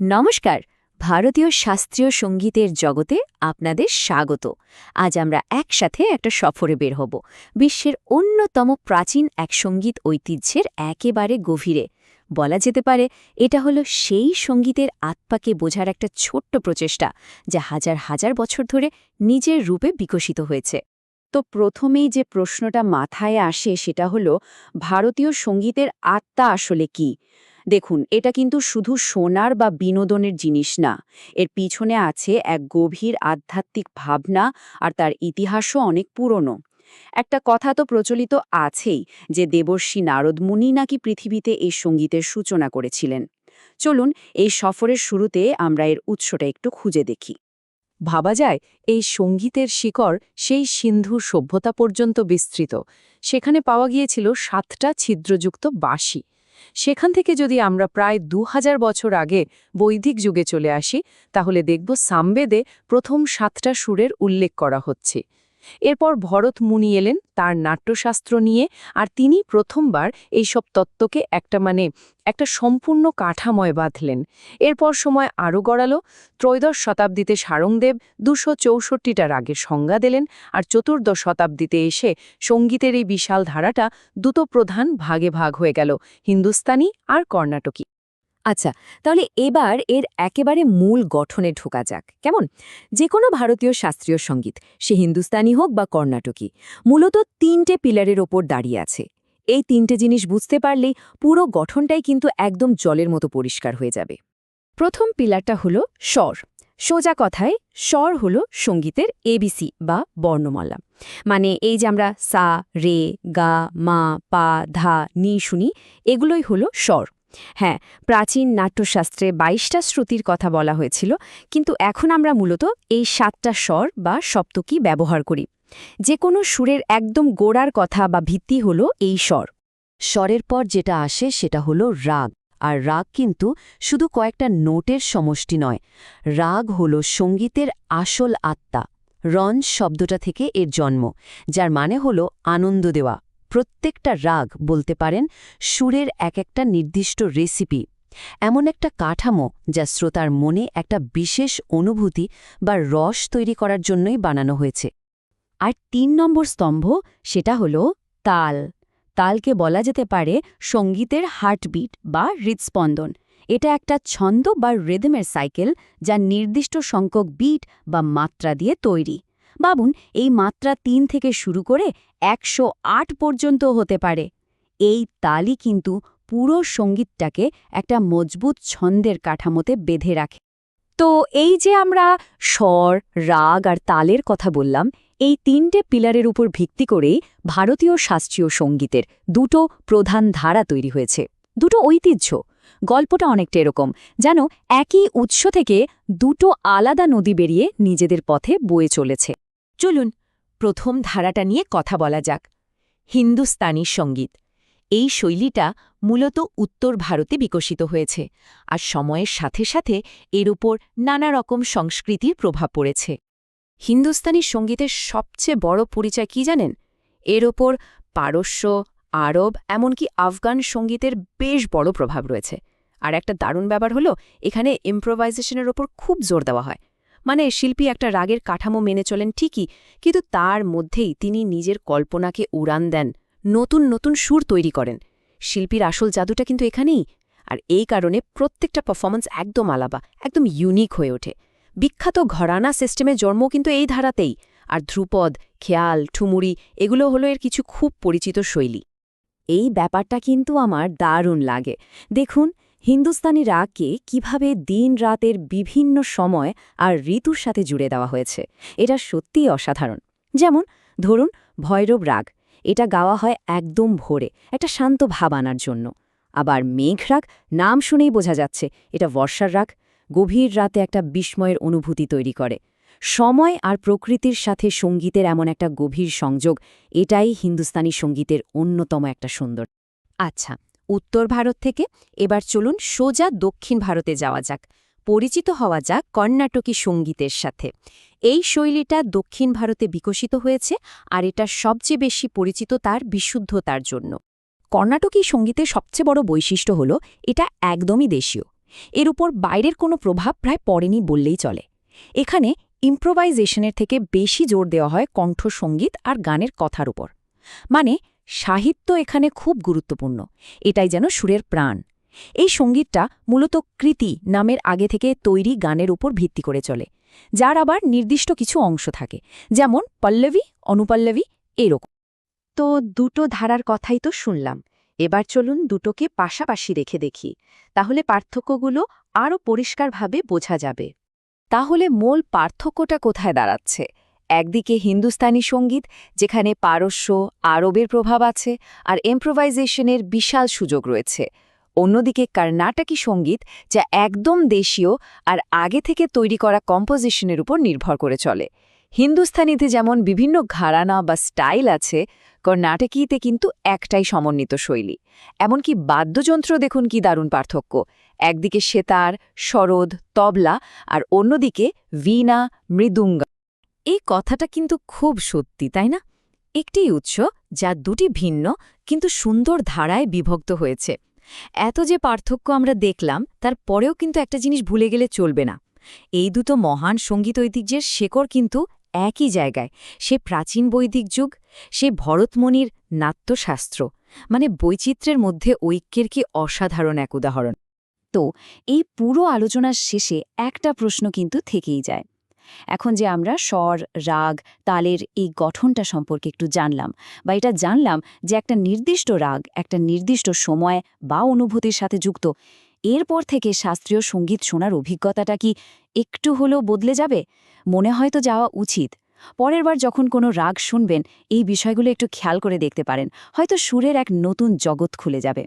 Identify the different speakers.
Speaker 1: নমস্কার, ভারতীয় শাস্ত্রীয় সঙ্গীতের জগতে আপনাদের স্বাগত। আজ আমরা একসাথে একটা সফরে বের হব। বিশ্বের অন্যতম প্রাচীন এক সংগীত ঐতিহ্যের একেবারে গভীরে। বলা যেতে পারে, এটা হলো সেই সঙ্গীতের আত্মাকে বোঝার একটা ছোট্ট প্রচেষ্টা, যা হাজার হাজার বছর ধরে নিজের রূপে বিকশিত হয়েছে। তো প্রথমেই যে প্রশ্নটা মাথায় আসে সেটা হলো, ভারতীয় সঙ্গীতের আত্মা আসলে কি? দেখুন, এটা কিন্তু শুধু সোনার বা বিনোদনের জিনিস না। এর পিছনে আছে এক গভীর আধ্যাত্মিক ভাবনা আর তার ইতিহাসও অনেক পুরনো। একটা কথা তো প্রচলিত আছেই যে দেবর্ষী নারদ মুনি নাকি পৃথিবীতে এই সঙ্গীতের সূচনা করেছিলেন। চলুন, এই সফরের শুরুতে আমরা এর উৎসটা একটু খুঁজে দেখি।
Speaker 2: ভাবা যায়, এই সঙ্গীতের শিকড় সেই সিন্ধু সভ্যতা পর্যন্ত বিস্তৃত। সেখানে পাওয়া গিয়েছিল সাতটা ছিদ্রযুক্ত বাঁশি। সেখান থেকে যদি আমরা প্রায় দু হাজার বছর আগে বৈদিক যুগে চলে আসি, তাহলে দেখব সামবেদে প্রথম সাতটা সুরের উল্লেখ করা হচ্ছে। এরপর ভরত মুনি এলেন তার নাট্যশাস্ত্র নিয়ে, আর তিনি প্রথমবার এইসব তত্ত্বকে একটা মানে একটা সম্পূর্ণ কাঠাময় বাঁধলেন। এরপর সময় আরও গড়ালো, ত্রয়োদশ শতাব্দীতে সারংদেব দুশো চৌষট্টিটা রাগের সংজ্ঞা দিলেন, আর চতুর্দশ শতাব্দীতে এসে সঙ্গীতের এই বিশাল ধারাটা দুটো প্রধান ভাগে ভাগ হয়ে গেল, হিন্দুস্তানি আর কর্ণাটকী।
Speaker 1: আচ্ছা তাহলে এবার এর একেবারে মূল গঠনে ঢোকা যাক। কেমন? যে কোনো ভারতীয় শাস্ত্রীয় সংগীত, সে হিন্দুস্তানি হোক বা কর্ণাটকী, মূলত তিনটে পিলারের ওপর দাঁড়িয়ে আছে। এই তিনটে জিনিস বুঝতে পারলেই পুরো গঠনটাই কিন্তু একদম জলের মতো পরিষ্কার হয়ে যাবে। প্রথম পিলারটা হলো স্বর। সোজা কথায়, স্বর হল সঙ্গীতের এবিসি বা বর্ণমালা। মানে এই যে আমরা সা, রে, গা, মা, পা, ধা, নি শুনি এগুলোই হলো স্বর। হ্যাঁ প্রাচীন নাট্যশাস্ত্রে বাইশটা শ্রুতির কথা বলা হয়েছিল, কিন্তু এখন আমরা মূলত এই সাতটা স্বর বা সপ্তকী ব্যবহার করি। যে কোনো সুরের একদম গোড়ার কথা বা ভিত্তি হল এই স্বর।
Speaker 2: স্বরের পর যেটা আসে সেটা হলো রাগ, আর রাগ কিন্তু শুধু কয়েকটা নোটের সমষ্টি নয়। রাগ হল সঙ্গীতের আসল আত্মা রন শব্দটা থেকে এর জন্ম, যার মানে হল আনন্দ দেওয়া। প্রত্যেকটা রাগ বলতে পারেন সুরের এক একটা নির্দিষ্ট রেসিপি এমন একটা কাঠামো যা শ্রোতার মনে একটা বিশেষ অনুভূতি বা রস তৈরি করার জন্যই বানানো হয়েছে।
Speaker 1: আর তিন নম্বর স্তম্ভ সেটা হল তাল। তালকে বলা যেতে পারে সঙ্গীতের হার্টবিট বা হৃদস্পন্দন। এটা একটা ছন্দ বা রিদমের সাইকেল যা নির্দিষ্ট সংখ্যক বিট বা মাত্রা দিয়ে তৈরি। বাবুন, এই মাত্রা তিন থেকে শুরু করে একশো আট পর্যন্ত হতে পারে। এই তালই কিন্তু পুরো সঙ্গীতটাকে একটা মজবুত ছন্দের কাঠামোতে বেঁধে রাখে। তো এই যে আমরা স্বর, রাগ আর তালের কথা বললাম, এই তিনটে পিলারের উপর ভিত্তি করেই ভারতীয় শাস্ত্রীয় সঙ্গীতের দুটো প্রধান ধারা তৈরি হয়েছে। দুটো ঐতিহ্য। গল্পটা অনেকটা এরকম। যেন একই উৎস থেকে দুটো আলাদা নদী বেরিয়ে নিজেদের পথে বয়ে চলেছে। চলুন প্রথম ধারাটা নিয়ে কথা বলা যাক, হিন্দুস্তানি সংগীত। এই শৈলীটা মূলত উত্তর ভারতে বিকশিত হয়েছে আর সময়ের সাথে সাথে এর উপর নানা রকম সংস্কৃতির প্রভাব পড়েছে। হিন্দুস্তানি সঙ্গীতের সবচেয়ে বড় পরিচয় কি জানেন? এর ওপর পারস্য, আরব, এমনকি আফগান সঙ্গীতের বেশ বড় প্রভাব রয়েছে। আর একটা দারুণ ব্যাপার হলো, এখানে ইম্প্রোভাইজেশনের ওপর খুব জোর দেওয়া হয়। মানে শিল্পী একটা রাগের কাঠামো মেনে চলেন ঠিকই, কিন্তু তার মধ্যেই তিনি নিজের কল্পনাকে উড়ান দেন, নতুন নতুন সুর তৈরি করেন। শিল্পীর আসল জাদুটা কিন্তু এখানেই। আর এই কারণে প্রত্যেকটা পারফরমেন্স একদম আলাবা একদম ইউনিক হয়ে ওঠে। বিখ্যাত ঘরানা সিস্টেমে জন্ম কিন্তু এই ধারাতেই। আর ধ্রুপদ, খেয়াল, ঠুমুরি এগুলো হলো এর কিছু খুব পরিচিত শৈলী। এই ব্যাপারটা কিন্তু আমার দারুণ লাগে। দেখুন হিন্দুস্তানি রাগকে কীভাবে দিন রাতের বিভিন্ন সময় আর ঋতুর সাথে জুড়ে দেওয়া হয়েছে, এটা সত্যিই অসাধারণ। যেমন, ধরুন, ভৈরব রাগ, এটা গাওয়া হয় একদম ভোরে, একটা শান্ত ভাব আনার জন্য। আবার মেঘ রাগ, নাম শুনেই বোঝা যাচ্ছে, এটা বর্ষার রাগ, গভীর রাতে একটা বিস্ময়ের অনুভূতি তৈরি করে। সময় আর প্রকৃতির সাথে সঙ্গীতের এমন একটা গভীর সংযোগ, এটাই হিন্দুস্তানি সঙ্গীতের অন্যতম একটা সুন্দর। আচ্ছা উত্তর ভারত থেকে। এবার চলুন সোজা দক্ষিণ ভারতে যাওয়া যাক। পরিচিত হওয়া যাক কর্ণাটকী সঙ্গীতের সাথে। এই শৈলীটা দক্ষিণ ভারতে বিকশিত হয়েছে আর এটা সবচেয়ে বেশি পরিচিত তার বিশুদ্ধতার জন্য। কর্ণাটকী সঙ্গীতের সবচেয়ে বড় বৈশিষ্ট্য হল এটা একদমই দেশীয়। এর উপর বাইরের কোনো প্রভাব প্রায় পড়েনি বললেই চলে। এখানে ইম্প্রোভাইজেশনের থেকে বেশি জোর দেওয়া হয় কণ্ঠসঙ্গীত আর গানের কথার উপর। মানে সাহিত্য এখানে খুব গুরুত্বপূর্ণ। এটাই যেন সুরের প্রাণ। এই সঙ্গীতটা মূলত কৃতি নামের আগে থেকে তৈরি গানের উপর ভিত্তি করে চলে, যার আবার নির্দিষ্ট কিছু অংশ থাকে, যেমন পল্লবী, অনুপল্লবী এরকম।
Speaker 2: তো দুটো ধারার কথাই তো শুনলাম। এবার চলুন দুটোকে পাশাপাশি রেখে দেখি। তাহলে পার্থক্যগুলো আরও পরিষ্কারভাবে বোঝা যাবে।
Speaker 1: তাহলে মূল পার্থক্যটা কোথায় দাঁড়াচ্ছে? একদিকে হিন্দুস্তানি সংগীত, যেখানে পারস্য, আরবের প্রভাব আছে আর ইম্প্রোভাইজেশনের বিশাল সুযোগ রয়েছে। অন্যদিকে কর্ণাটকী সংগীত, যা একদম দেশীয় আর আগে থেকে তৈরি করা কম্পোজিশনের উপর নির্ভর করে চলে। হিন্দুস্তানিতে যেমন বিভিন্ন ঘরানা বা স্টাইল আছে, কর্ণাটকীতে কিন্তু একটাই সমন্বিত শৈলী। এমনকি বাদ্যযন্ত্র দেখুন কি দারুণ পার্থক্য। একদিকে সেতার সরোদ তবলা আর অন্যদিকে বীণা মৃদুঙ্গা। এই কথাটা কিন্তু খুব সত্যি, তাই না? একটি উৎস যা দুটি ভিন্ন কিন্তু সুন্দর ধারায় বিভক্ত হয়েছে। এত যে পার্থক্য আমরা দেখলাম, তার পরেও কিন্তু একটা জিনিস ভুলে গেলে চলবে না। এই দুটো মহান সংগীত ঐতিহ্যের শেকড় কিন্তু একই জায়গায়। সে প্রাচীন বৈদিক যুগ, সে ভরতমণির নাট্যশাস্ত্র মানে বৈচিত্র্যের মধ্যে ঐক্যের কি অসাধারণ এক উদাহরণ। তো এই পুরো আলোচনার শেষে একটা প্রশ্ন কিন্তু থেকেই যায়। এখন যে আমরা স্বর, রাগ, তালের এই গঠনটা সম্পর্কে একটু জানলাম বা এটা জানলাম যে একটা নির্দিষ্ট রাগ, একটা নির্দিষ্ট সময় বা অনুভূতির সাথে যুক্ত, এরপর থেকে শাস্ত্রীয় সংগীত শোনার অভিজ্ঞতাটা কি একটু হলেও বদলে যাবে? মনে হয়তো যাওয়া উচিত। পরের বার যখন কোনো রাগ শুনবেন, এই বিষয়গুলো একটু খেয়াল করে দেখতে পারেন। হয়তো সুরের এক নতুন জগৎ খুলে যাবে।